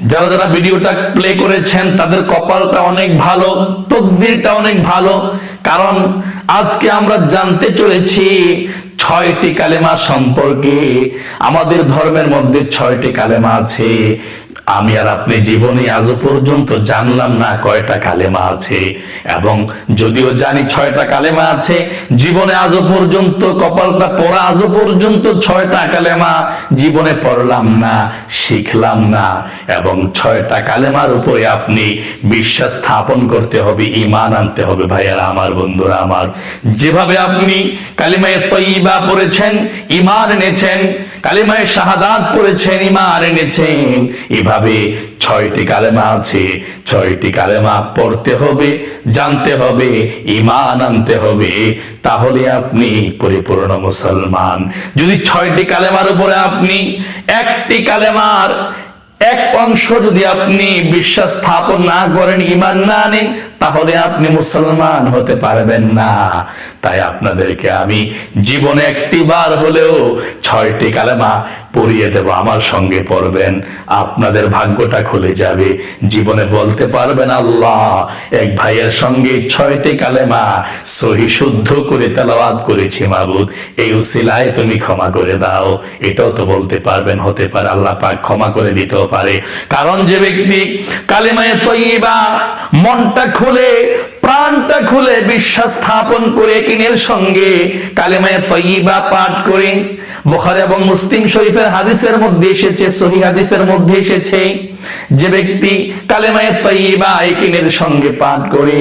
যারা যারা ভিডিওটা প্লে করেছেন, তাদের কপালটা অনেক ভালো, তকদিরটা অনেক ভালো। কারণ আজকে আমরা জানতে চলেছি ছয়টি কালেমা সম্পর্কে। আমাদের ধর্মের মধ্যে ছয়টি কালেমা আছে। আমি আর আপনি জীবনে আজও পর্যন্ত জানলাম না কয়টা কালেমা আছে। এবং যদিও জানি ছয়টা কালেমা আছে, জীবনে আজও পর্যন্ত, কপালটা পড়া আজও পর্যন্ত ছয়টা কালেমা জীবনে পড়লাম না, শিখলাম না। এবং ছয়টা কালেমার উপরে আপনি বিশ্বাস স্থাপন করতে হবে ইমান আনতে হবে ভাইয়ারা, আমার বন্ধুরা, আমার। যেভাবে আপনি কালিমায় তৈবা পড়েছেন ইমান এনেছেন কালিমায় শাহাদাত পড়েছেন ইমান এনেছেন। এভাবে ছয়টি কালেমা আছে, ছয়টি কালেমা পড়তে হবে, জানতে হবে ইমান আনতে হবে, তাহলে আপনি পরিপূর্ণ মুসলমান। যদি ছয়টি কালেমার উপরে আপনি একটি কালেমার এক অংশ যদি আপনি বিশ্বাস স্থাপন না করেন ইমান না আনেন, তাহলে আপনি মুসলমান হতে পারবেন না। তাই আপনাদেরকে আমি জীবনে একটি বার হলেও ছয়টি কালেমা পড়িয়ে দেব, আমার সঙ্গে পড়বেন। আপনাদের ভাগ্যটা খুলে যাবে। জীবনে বলতে পারবেন আল্লাহ, এক ভাইয়ের সঙ্গে ছয়টি কালেমা সহি শুদ্ধ করে তেলাওয়াত করেছি মাবুদ। এই উসিলায় তুমি ক্ষমা করে দাও। এটাও তো বলতে পারবেন, হতে পারে আল্লাহ পাক ক্ষমা করে দিতেও পারে। কারণ যে ব্যক্তি কালেমায় তৈবা মনটা খুলে, প্রাণটা খুলে, বিশ্বাস স্থাপন করে কিনের সঙ্গে কালেমায় তৈবা পাঠ করে। বোখারে এবং মুসলিম শরীফের হাদিসের মধ্যে এসেছে সহি হাদিসের মধ্যে এসেছে, যে ব্যক্তি কালেমায় তৈবা একিনের সঙ্গে পাঠ করে,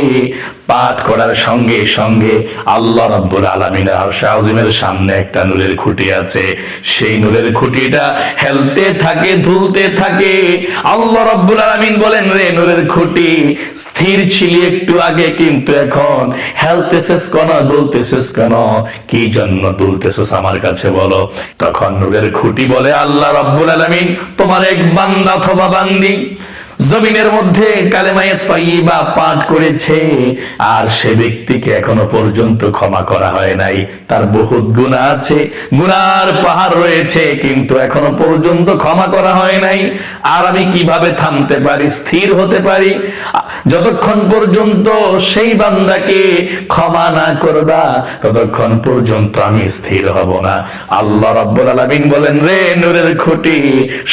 পাঠ করার সঙ্গে সঙ্গে আল্লাহ রাব্বুল আলামিনের আরশ আজিমের সামনে একটা নূরের খুঁটি আছে। সেই নূরের খুঁটিটা হেলতে থাকে দুলতে থাকে। আল্লাহ রাব্বুল আলামিন বলেন, রে নূরের খুঁটি, স্থির ছিলি একটু আগে, কিন্তু এখন হেলতেছিস কেন দুলতেছিস কেন? কি জন্য তুলতেছিস আমার কাছে বলো। তখন নূরের খুঁটি বলে, আল্লাহ রব্বুল আলমিন, তোমার এক বান্দা অথবা বান্দি জমিনের মধ্যে কালেমায়ে তৈবা পাঠ করেছে, আর সে ব্যক্তিকে এখনও পর্যন্ত ক্ষমা করা হয় নাই। তার বহুত গুণা আছে গুনার পাহাড় রয়েছে, কিন্তু এখনও পর্যন্ত ক্ষমা করা হয় নাই। আর আমি কীভাবে থামতে পারি, স্থির হতে পারি? যতক্ষণ পর্যন্ত সেই বান্দাকে ক্ষমা না করবা, ততক্ষণ পর্যন্ত আমি স্থির হব না। আল্লাহ রব্বুল আলামিন বলেন, রে নূরের খুঁটি,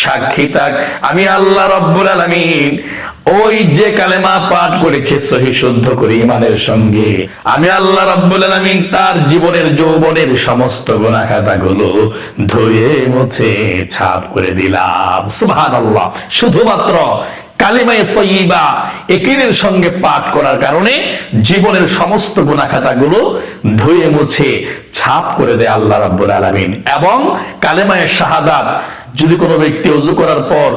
সাক্ষী থাক। আমি আল্লাহ রব্বুল আলামিন ওই যে কালেমা পাঠ করেছে, সহি শুদ্ধ করে ইমানের সঙ্গে। আমি আল্লাহ রাব্বুল আলামিন তার জীবনের যৌবনের সমস্ত গুনাহ খাতাগুলো ধুয়ে, মুছে ছাপ করে দিলাম। সুবহানাল্লাহ। শুধুমাত্র কালিমায়ে তৈবা সঙ্গে পাঠ করার কারণে জীবনের সমস্ত ধুয়ে, মুছে ছাপ করে দেয় আল্লাহ রাব্বুল আলামিন। এবং কালেমায়ে শাহাদাত যদি কোনো ব্যক্তি করার পর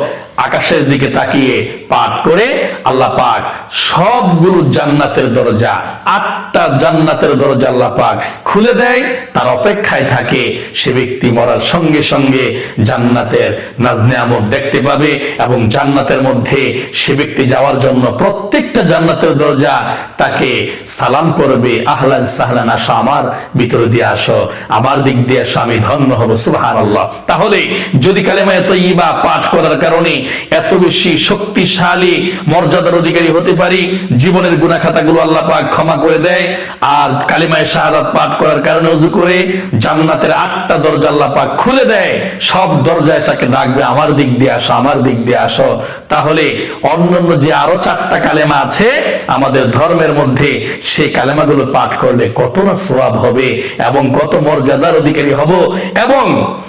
আকাশের দিকে তাকিয়ে পাঠ করে আল্লাহ পাক সবগুলো জান্নাতের দরজা, আটটা জান্নাতের দরজা আল্লাহ পাক খুলে দেয়। তার অপেক্ষায় থাকে সে ব্যক্তি মরার সঙ্গে সঙ্গে জান্নাতের নাজনেয়ামত দেখতে পাবে এবং জান্নাতের মধ্যে সে ব্যক্তি যাওয়ার জন্য প্রত্যেকটা জান্নাতের দরজা তাকে সালাম করবে, আহলান সাহলান, আসো আমার ভিতরে দিয়ে আসো, আমার দিক দিয়ে আসো, আমি ধন্য হব। সুবাহান আল্লাহ তাহলে যদি কালেমায় তৈবা পাঠ করার কারণে এত বেশি শক্তিশালী, মর্যাদার অধিকারী হতে পারি, জীবনের গুণা খাতাগুলো আল্লাহ পাক ক্ষমা করে দেয়। আর কালিমায় শাহাদাত পাঠ করার কারণে উজু করে জান্নাতের আটটা দরজা আল্লাহ পাক খুলে দেয়। সব দরজায় তাকে ডাকবে, আমার দিক দিয়ে আসো, আমার দিক দিয়ে আসো। তাহলে অন্যান্য যে আরও চারটা কালেমা আছে, আমাদের ধর্মের মধ্যে সেই কালেমাগুলো পাঠ করলে কত না সোয়াব হবে এবং কত মর্যাদার অধিকারী হব। এবং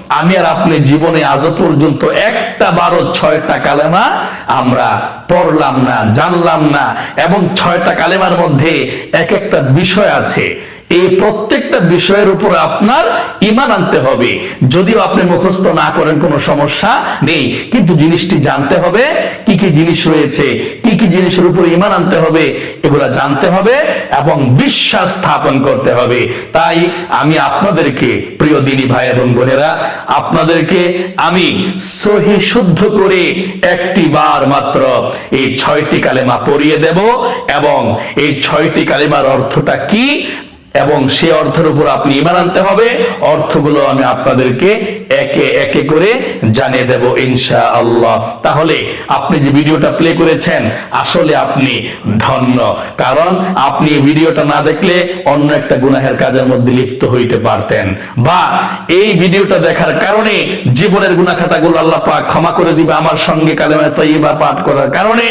আমি আর আপনি জীবনে আজও পর্যন্ত একটা বারো ছয়টা কালেমা আমরা পড়লাম না, জানলাম না, এবং ছয়টা কালেমার মধ্যে এক একটা বিষয় আছে। এই প্রত্যেকটা বিষয়ের উপর আপনার ইমান আনতে হবে। যদিও আপনি মুখস্থ না করেন, কোনো সমস্যা নেই, কিন্তু জিনিসটি জানতে হবে, কি কি জিনিস রয়েছে কি জিনিসের উপর ইমান আনতে হবে, এগুলা জানতে হবে এবং বিশ্বাস স্থাপন করতে হবে। তাই আমি আপনাদেরকে, প্রিয় দিনী ভাই এবং বোনেরা, আপনাদেরকে আমি সহি শুদ্ধ করে একটি বার মাত্র এই ছয়টি কালেমা পড়িয়ে দেব এবং এই ছয়টি কালেমার অর্থটা কি? এবং সে অর্থের উপর আপনি ইমান আনতে হবে। অর্থগুলো আমি আপনাদেরকে একে একে করে জানিয়ে দেব ইনশা আল্লাহ তাহলে আপনি যে ভিডিওটা প্লে করেছেন, আসলে আপনি ধন্য। কারণ আপনি ভিডিওটা না দেখলে অন্য একটা গুনাহের কাজের মধ্যে লিপ্ত হইতে পারতেন। বা এই ভিডিওটা দেখার কারণে জীবনের গুনাখাতাগুলো আল্লাহ পাক ক্ষমা করে দিবে আমার সঙ্গে কালেমা তৈবা পাঠ করার কারণে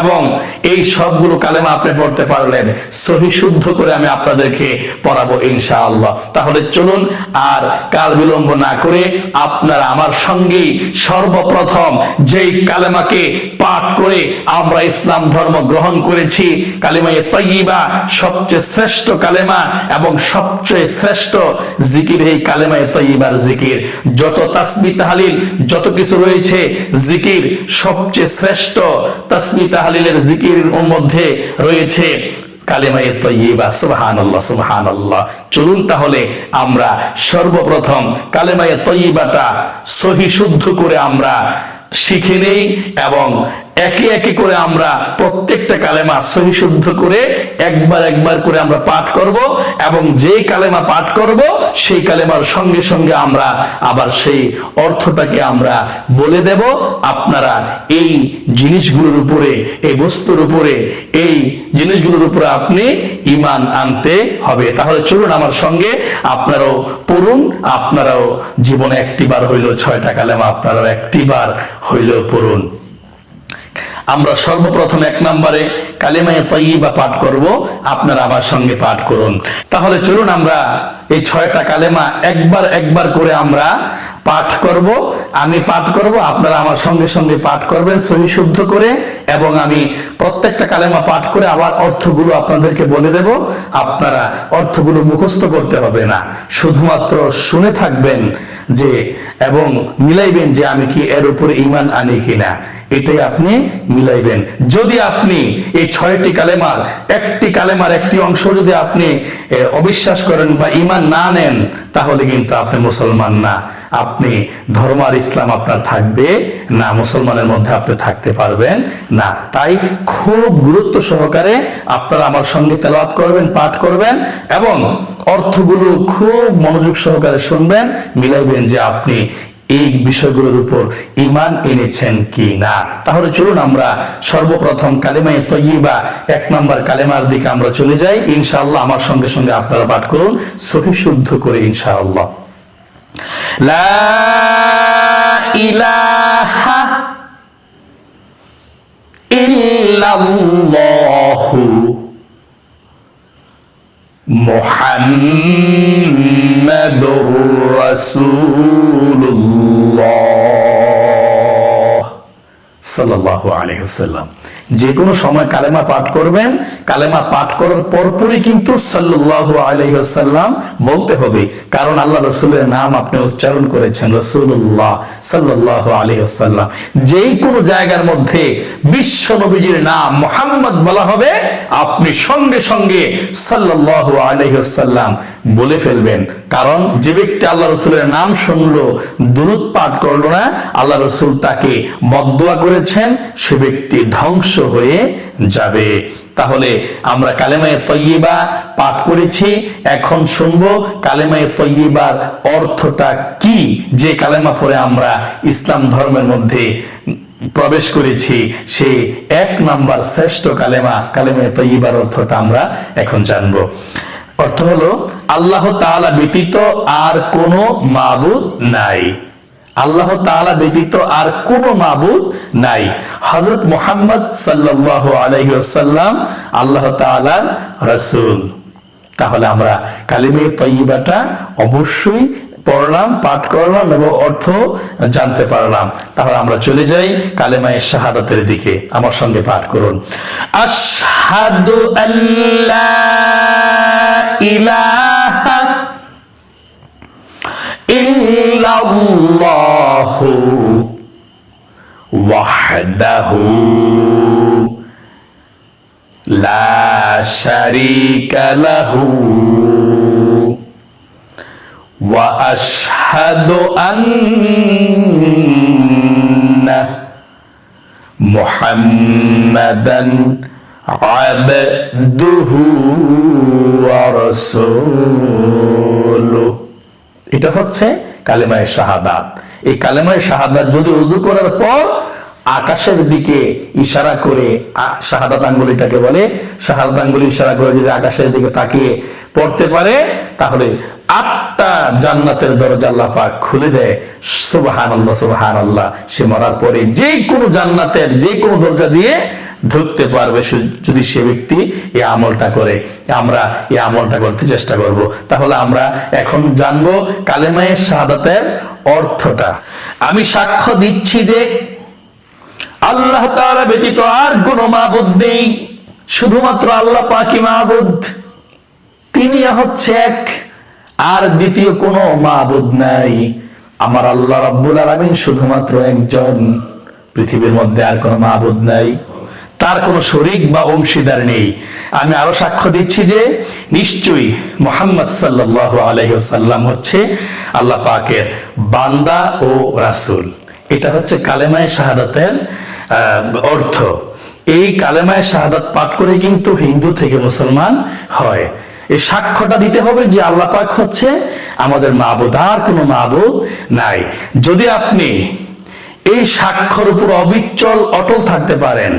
এবং এই সবগুলো কালেমা আপনি পড়তে পারলেন। সহি শুদ্ধ করে আমি আপনাদেরকে পড়াবো ইনশাআল্লাহ। তাহলে চলুন আর কাল বিলম্ব না করে আপনারা আমার সঙ্গেই সর্বপ্রথম যেই কালেমাকে পাঠ করে আমরা ইসলাম ধর্ম গ্রহণ করেছি, কালেমায়ে তৈবা সবচেয়ে শ্রেষ্ঠ কালেমা এবং সবচেয়ে শ্রেষ্ঠ জিকির এই কালেমায়ে তৈবার জিকির। যত তাসমি তাহালিল, যত কিছু রয়েছে জিকির সবচেয়ে শ্রেষ্ঠ তাসমি তাহালিলের জিকির মধ্যে রয়েছে। কালেমায়ে তৈবা সুবহানাল্লাহ সুবহানাল্লাহ। চলুন তাহলে আমরা সর্বপ্রথম কালেমায়ে তৈবাটা সহি শুদ্ধ করে আমরা শিখে নেই এবং একে একে করে আমরা প্রত্যেকটা কালেমা সহি শুদ্ধ করে একবার একবার করে আমরা পাঠ করব এবং যেই কালেমা পাঠ করব, সেই কালেমার সঙ্গে সঙ্গে আমরা আবার সেই অর্থটাকে আমরা বলে দেব। আপনারা এই জিনিসগুলোর উপরে, এই বস্তুর উপরে, এই জিনিসগুলোর উপরে আপনি ইমান আনতে হবে। তাহলে চলুন আমার সঙ্গে আপনারাও পড়ুন। আপনারাও জীবনে একটিবার হইল ছয়টা কালেমা আপনারাও একটিবার হইল পড়ুন। আমরা সর্বপ্রথম এক নম্বরে কালেমায়ে তৈবা পাঠ করব। আপনারা আমার সঙ্গে পাঠ করুন। তাহলে চলুন আমরা এই ছয়টা কালেমা একবার একবার করে আমরা পাঠ করব। আমি পাঠ করব, আপনারা আমার সঙ্গে সঙ্গে পাঠ করবেন সহি শুদ্ধ করে, এবং আমি প্রত্যেকটা কালেমা পাঠ করে আবার অর্থগুলো আপনাদেরকে বলে দেব। আপনারা অর্থগুলো মুখস্থ করতে হবে না। শুধুমাত্র শুনে থাকবেন যে, এবং মিলাইবেন যে আমি কি এর উপরে ইমান আনি কিনা। এটাই আপনি মিলাইবেন। যদি আপনি এই ছয়টি কালেমার, একটি কালেমার একটি অংশ যদি আপনি অবিশ্বাস করেন বা ইমান না নেন, তাহলে কিন্তু আপনি মুসলমান না। আপনি ধর্ম আর ইসলাম আপনার থাকবে না, মুসলমানের মধ্যে আপনি থাকতে পারবেন না। তাই খুব গুরুত্ব সহকারে আপনারা আমার সঙ্গে তেলাওয়াত করবেন, পাঠ করবেন এবং অর্থগুলো খুব মনোযোগ সহকারে শুনবেন, মিলাইবেন যে আপনি এই বিষয়গুলোর উপর ইমান এনেছেন কি না তাহলে চলুন আমরা সর্বপ্রথম কালেমায় তৈবা এক নম্বর কালেমার দিকে আমরা চলে যাই। ইনশাআল্লাহ আমার সঙ্গে সঙ্গে আপনারা পাঠ করুন, সহি শুদ্ধ করে ইনশাআল্লাহ। লা ইলাহা ইল্লাল্লাহু صلى الله عليه وسلم. যে কোনো সময় কালেমা পাঠ করবেন, কালেমা পাঠ করার পরপরই কিন্তু সাল্লাল্লাহু আলাইহি ওয়াসাল্লাম বলতে হবে। কারণ আল্লাহ রসুলের নাম আপনি উচ্চারণ করেছেন রসুল্লাহ সাল্লাল্লাহু আলাইহি ওয়াসাল্লাম। যেই কোনো জায়গার মধ্যে বিশ্ব নবীজির নাম মোহাম্মদ বলা হবে, আপনি সঙ্গে সঙ্গে সাল্লাল্লাহু আলাইহি ওয়াসাল্লাম বলে ফেলবেন। কারণ যে ব্যক্তি আল্লাহ রসুলের নাম শুনলো, দুরুদ পাঠ করল না, আল্লাহ রসুল তাকে বদুয়া করেছেন, সে ব্যক্তি ধ্বংস হয়ে যাবে। তাহলে আমরা কালেমায়ে তৈবা পাঠ করেছি, এখন শুনব কালেমায়ে তৈবার অর্থটা কি? যে কালেমা পরে আমরা ইসলাম ধর্মের মধ্যে প্রবেশ করেছি, সে এক নাম্বার শ্রেষ্ঠ কালেমা, কালেমায় তৈবার অর্থটা আমরা এখন জানব। অর্থ হলো, আল্লাহ তাআলা ব্যতীত আর কোনো মাবুদ নাই। আল্লাহ তাআলা ব্যতীত আর কোন মাবুদ নাই। হযরত মুহাম্মদ সাল্লাল্লাহু আলাইহি ওয়াসাল্লাম আল্লাহ তাআলার রাসূল। তাহলে আমরা কালিমে তৈবাটা অবশ্যই পড়লাম, পাঠ করলাম এবং অর্থ জানতে পারলাম। তাহলে আমরা চলে যাই কালেমায়ে শাহাদাতের দিকে। আমার সঙ্গে পাঠ করুন। আশহাদু আল্লাহ ইলাহা الله وحده لا شريك له وأشهد أن محمدا عبده ورسوله এটা হচ্ছে কালেমায় শাহাদাত এই কালেমায় শাহাদাত যদি উজু করার পর আকাশের দিকে ইশারা করে শাহাদাত আঙ্গুলিটাকে বলে, শাহাদাত আঙ্গুলি ইশারা করে যদি আকাশের দিকে তাকিয়ে পড়তে পারে, তাহলে আটটা জান্নাতের দরজা আল্লাহ পাক খুলে দেয়। সুবাহান আল্লাহ সুবাহান আল্লাহ সে মরার পরে যে কোনো জান্নাতের যে কোনো দরজা দিয়ে ঢুকতে পারবে যদি সে ব্যক্তি এই আমলটা করে। আমরা এই আমলটা করতে চেষ্টা করব। তাহলে আমরা এখন জানব কালেমায়ে শাহাদাতের অর্থটা। আমি সাক্ষ্য দিচ্ছি যে আল্লাহ তাআলা ব্যতীত আর কোনো মাবুদ নেই। শুধুমাত্র আল্লাহ পাকি মাবুদ। তিনি হচ্ছে এক, আর দ্বিতীয় কোনো মাবুদ নাই। আমার আল্লাহ রাব্বুল আলামিন শুধুমাত্র একজন। পৃথিবীর মধ্যে আর কোনো মাবুদ নাই। তার কোনো শরিক বা অংশীদার নেই। আমি আরও সাক্ষ্য দিচ্ছি যে নিশ্চয়ই মোহাম্মদ সাল্লাল্লাহু আলাইহি ওয়াসাল্লাম হচ্ছে আল্লাহ পাকের বান্দা ও রাসূল। এটা হচ্ছে কালেমায়ে শাহাদাতের অর্থ। এই কালেমায় শাহাদাত পাঠ করে কিন্তু হিন্দু থেকে মুসলমান হয়। এই সাক্ষ্যটা দিতে হবে যে আল্লাহ পাক হচ্ছে আমাদের মাবুদ, আর কোনো মাবুদ নাই। যদি আপনি এই সাক্ষ্যর উপর অবিচল, অটল থাকতে পারেন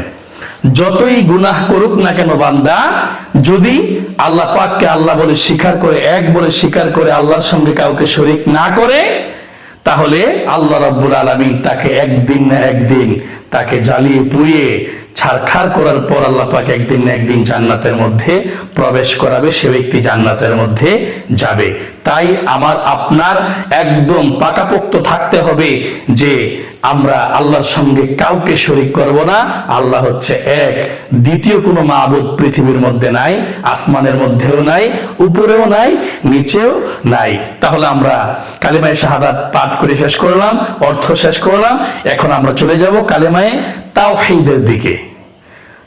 যতই গুনাহ করুক না কেন বান্দা, যদি আল্লাহ পাককে আল্লাহ বলে স্বীকার করে, এক বলে স্বীকার করে আল্লাহর সঙ্গে কাউকে শরিক না করে, তাহলে আল্লাহ রাব্বুল আলামিন তাকে একদিন না একদিন তাকে জ্বালিয়ে পুড়িয়ে ছারখার করার পর আল্লাহ পাক একদিন না একদিন জান্নাতের মধ্যে প্রবেশ করাবে, সে ব্যক্তি জান্নাতের মধ্যে যাবে। তাই আমার, আপনার একদম পাকাপোক্ত থাকতে হবে যে আমরা আল্লাহর সঙ্গে কাউকে শরিক করব না। আল্লাহ হচ্ছে এক। দ্বিতীয় কোনো মাবুদ পৃথিবীর মধ্যে নাই, আসমানের মধ্যেও নাই, উপরেও নাই, নিচেও নাই। তাহলে আমরা কালিমায় শাহাদাত পাঠ করে শেষ করলাম, অর্থ শেষ করলাম। এখন আমরা চলে যাব কালিমায় কালেমায় দিকে।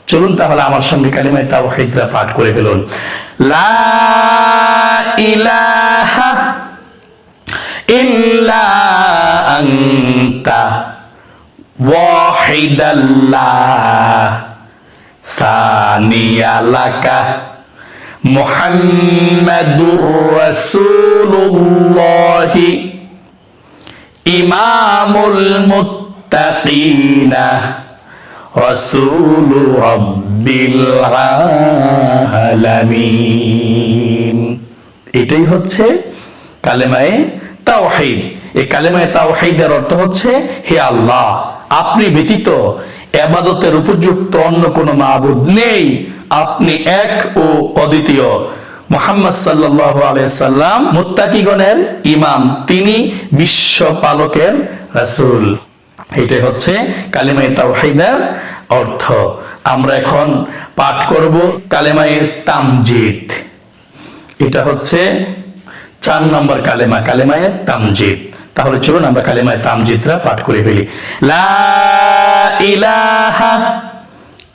চলুন তাহলে আমার সঙ্গে কালিমায় পাঠ করে ফেলুন। সানিয়ালাকা ইমামুল মু الله إمام المتقين رسول رب العالمين এটাই হচ্ছে কালেমায়ে তাওহীদ এই কালেমায়ে তাওহীদের অর্থ হচ্ছে হে আল্লাহ আপনি ব্যতীত এবাদতের উপযুক্ত অন্য কোনো মাবুদ নেই আপনি এক ও অদ্বিতীয় মোহাম্মদ সাল্লাল্লাহু আলাইহি সাল্লাম মুত্তাকিগণের ইমাম তিনি বিশ্ব পালকের রাসূল এটাই হচ্ছে কালেমায়ে তাওহীদের অর্থ। আমরা এখন পাঠ করব কালেমায়ে তামজিদ। এটা হচ্ছে চার নম্বর কালেমা, কালেমায় তামজিদ। তাহলে চলুন আমরা কালেমায় তামজিদরা পাঠ করে ফেলি। লা ইলাহা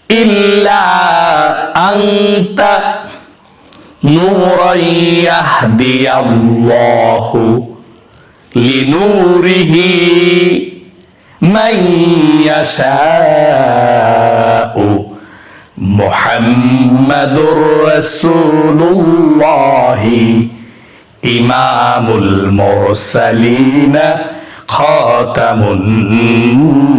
ইল্লা আনতা নূরান ইয়াহদিয়াল্লাহু লিনূরিহি মান ইয়াশাউ মুহাম্মাদুর রাসূলুল্লাহি ইমামুল মুরসালিন খাতামুন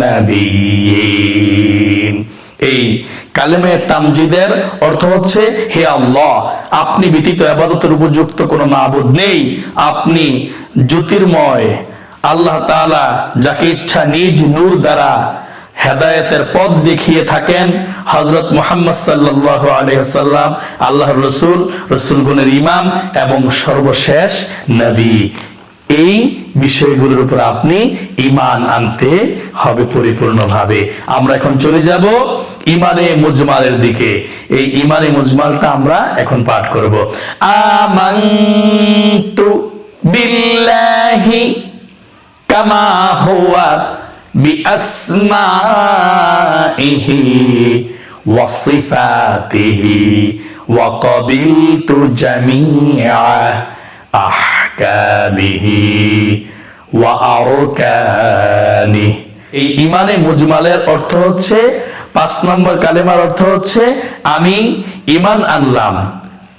নবিয়্যিন এই কালেমে তামজিদের অর্থ হচ্ছে, হে আল্লাহ, আপনি ব্যতীত আবাদতের উপযুক্ত কোনো মাবুদ নেই। আপনি জ্যোতির্ময় আল্লাহ তাআলা যাকে ইচ্ছা নিজ নূর দ্বারা হেদায়েতের পথ দেখিয়ে থাকেন হজরত মোহাম্মদ সাল্লাহ আলহাম আল্লাহর রসুল রসুলগুনের ইমাম এবং সর্বশেষ নবী। এই বিষয়গুলোর উপর আপনি ইমান আনতে হবে পরিপূর্ণভাবে। আমরা এখন চলে যাব ইমানে মুজমালের দিকে। এই ইমানে মুজমালটা আমরা এখন পাঠ করব। আমান্তু কামা হুয়া বিআসমাইহি ওয়া সিফাতিহি ওয়া কবিলতু জামিআ আহকামিহি ওয়া এই ইমানে মুজমালের অর্থ হচ্ছে, পাঁচ নম্বর কালেমার অর্থ হচ্ছে, আমি ইমান আনলাম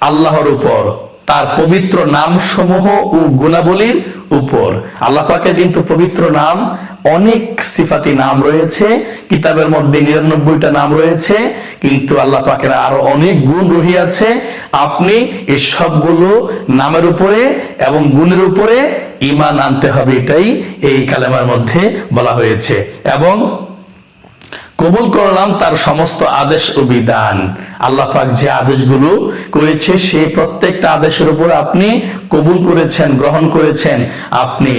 আল্লাহর উপর, তার পবিত্র নাম সমূহ ও গুণাবলীর উপর। আল্লাহ পাকের কিন্তু পবিত্র নাম, অনেক সিফাতি নাম রয়েছে, কিতাবের মধ্যে নিরানব্বইটা নাম রয়েছে, কিন্তু আল্লাহ পাকের আরও অনেক গুণ রহিয়াছে আপনি এই সবগুলো নামের উপরে এবং গুণের উপরে ইমান আনতে হবে, এটাই এই কালেমার মধ্যে বলা হয়েছে। এবং কবুল করলাম তার সমস্ত আদেশ ও বিধান। আল্লাহ পাক যে আদেশগুলো করেছে, সেই প্রত্যেকটা আদেশের উপর আপনি কবুল করেছেন, গ্রহণ করেছেন, আপনি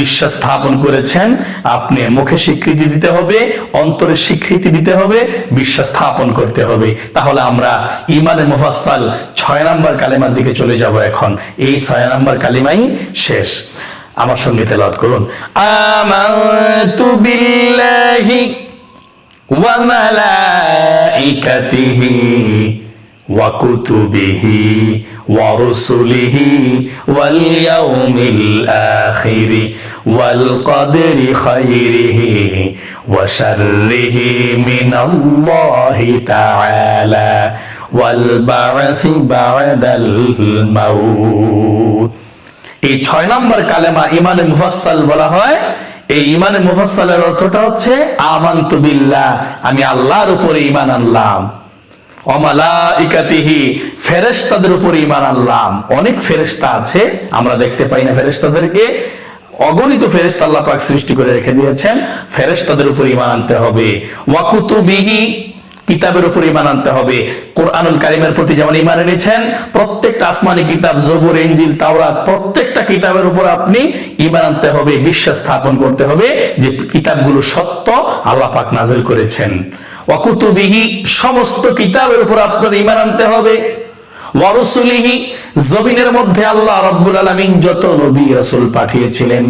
বিশ্বাস স্থাপন করেছেন, আপনি মুখে স্বীকৃতি দিতে হবে, অন্তরে স্বীকৃতি দিতে হবে, বিশ্বাস স্থাপন করতে হবে। তাহলে আমরা ইমানে মুফাসসাল ছয় নম্বর কালিমার দিকে চলে যাব এখন। এই ছয় নম্বর কালিমাই শেষ। আমার সঙ্গে তেলাওয়াত করুন। আমানতু বিল্লাহি وملائكته وكتبه ورسله واليوم الآخر والقدر خيره وشره من الله تعالى والبعث بعد الموت এই ছয় নম্বর কালেমা ইমানে মুফাসসাল বলা হয় এই ইমানে মুফাসসালের অর্থটা হচ্ছে, আমান্তু বিল্লাহ আমি আল্লাহর উপরে ইমান আনলাম। অমালাইকাতিহি, ফেরেশতাদের উপরে ইমান আনলাম। অনেক ফেরেশতা আছে, আমরা দেখতে পাই না ফেরেশতাদেরকে। অগণিত ফেরেশতা আল্লাহ পাক সৃষ্টি করে রেখে দিয়েছেন, ফেরেশতাদের উপর ইমান আনতে হবে। ওয়াকুতুবিহি কিতাবের উপর ইমান আনতে হবে। কোরআনুল কারিমের প্রতি যেমন ইমান এনেছেন, প্রত্যেকটা আসমানি কিতাব, জবুর এঞ্জিল তাওরাত, প্রত্যেকটা কিতাবের উপর আপনি ইমান আনতে হবে বিশ্বাস স্থাপন করতে হবে যে কিতাবগুলো সত্য আল্লাহ পাক নাজিল করেছেন। অকুতুবিহি সমস্ত কিতাবের উপর আপনার ইমান আনতে হবে। ওয়ারসুলিহি জমিনের মধ্যে আল্লাহ রাব্বুল আলামিন যত নবী রাসূল পাঠিয়েছিলেন,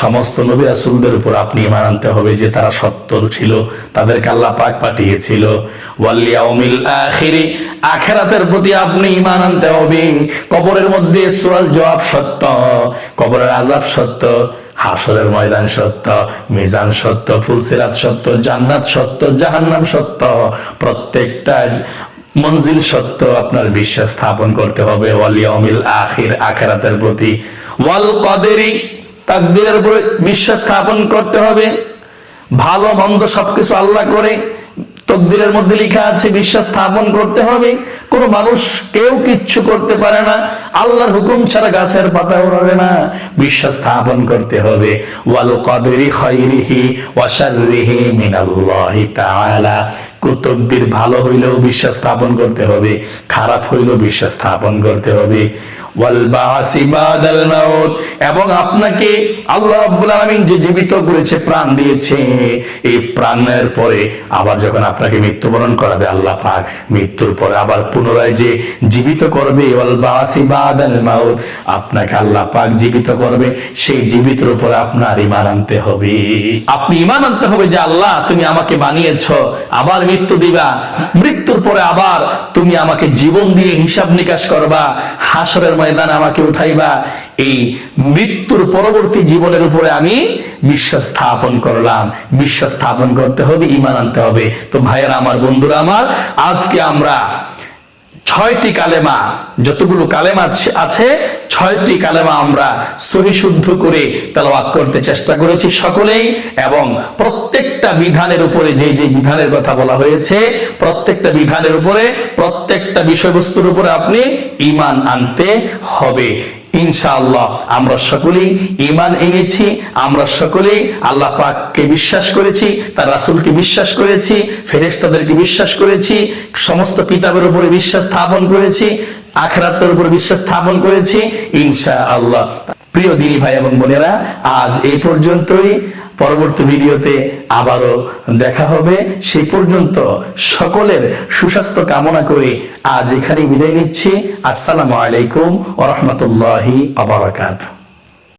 সমস্ত নবী রাসূলদের উপর আপনি ঈমান আনতে হবে যে তারা সত্য ছিল, তাদেরকে আল্লাহ পাক পাঠিয়েছিল। প্রতি আপনি আনতে হবে। কবরের মধ্যে জবাব সত্য, কবরের আযাব সত্য হাসরের ময়দান সত্য, মিজান সত্য, ফুলসিরাত সত্য, জান্নাত সত্য, জাহান্নাম সত্য, প্রত্যেকটা মঞ্জিল সত্য আপনার বিশ্বাস স্থাপন করতে হবে। ওয়ালিয়মিল আখির, আখেরাতের প্রতি। ওয়াল কদেরি, তাকদীরের বিশ্বাস স্থাপন করতে হবে। ভালো, মন্দ সবকিছু আল্লাহ করে তকদিরের মধ্যে লেখা আছে, বিশ্বাস স্থাপন করতে হবে। কোন মানুষ কেউ কিচ্ছু করতে পারে না। আল্লাহর হুকুম ছাড়া গাছের পাতা ওড়াবে না। বিশ্বাস স্থাপন করতে হবে। ওয়াল কদরি খাইরিহি ওয়া শাররিহি মিনাল্লাহি তাআলা। কুতব্বির ভালো হইলেও বিশ্বাস স্থাপন করতে হবে, খারাপ হইলেও বিশ্বাস স্থাপন করতে হবে। এবং আপনাকে আল্লাহ রাব্বুল আলামিন যে জীবিত করেছে, প্রাণ দিয়েছে, এই প্রাণের পরে আবার যখন আপনাকে মৃত্যুবরণ করাবে, আল্লাহ পাক মৃত্যুর পরে আবার পুনরায় যে জীবিত করবে আপনাকে আল্লাহ পাক জীবিত করবে, সেই জীবিতের উপরে আপনার ঈমান আনতে হবে। আপনি ইমান আনতে হবে যে, আল্লাহ তুমি আমাকে বানিয়েছ, আবার মৃত্যু দিবা, মৃত্যুর পরে আবার তুমি আমাকে জীবন দিয়ে হিসাব নিকাশ করবা, হাসরের ময়দানে আমাকে উঠাইবা। এই মৃত্যুর পরবর্তী জীবনের উপরে আমি বিশ্বাস স্থাপন করলাম। বিশ্বাস স্থাপন করতে হবে ইমান আনতে হবে। তো ভাইয়েরা, আমার বন্ধুরা, আমার আজকে আমরা ছয়টি কালেমা, যতগুলো কালেমা আছে- ছয়টি কালেমা আমরা সহি শুদ্ধ করে তেলাওয়াত করতে চেষ্টা করেছি সকলেই এবং প্রত্যেকটা বিধানের উপরে যে যে বিধানের কথা বলা হয়েছে, প্রত্যেকটা বিধানের উপরে, প্রত্যেকটা বিষয়বস্তুর উপরে আপনি ইমান আনতে হবে। ইনশাআল্লাহ আমরা সকলেই ইমান এনেছি, আমরা সকলেই আল্লাহ পাককে বিশ্বাস করেছি, তার রাসুলকে বিশ্বাস করেছি ফেরেস্তাদেরকে বিশ্বাস করেছি, সমস্ত কিতাবের উপরে বিশ্বাস স্থাপন করেছি, আখরাতের উপর বিশ্বাস স্থাপন করেছি ইনশা আল্লাহ প্রিয় দিনী ভাই এবং বোনেরা, আজ এই পর্যন্তই। পরবর্তী ভিডিওতে আবারও দেখা হবে। সেই পর্যন্ত সকলের সুস্বাস্থ্য কামনা করে আজ এখানে বিদায় নিচ্ছি। আসসালামু আলাইকুম ওয়া আবরাকাতু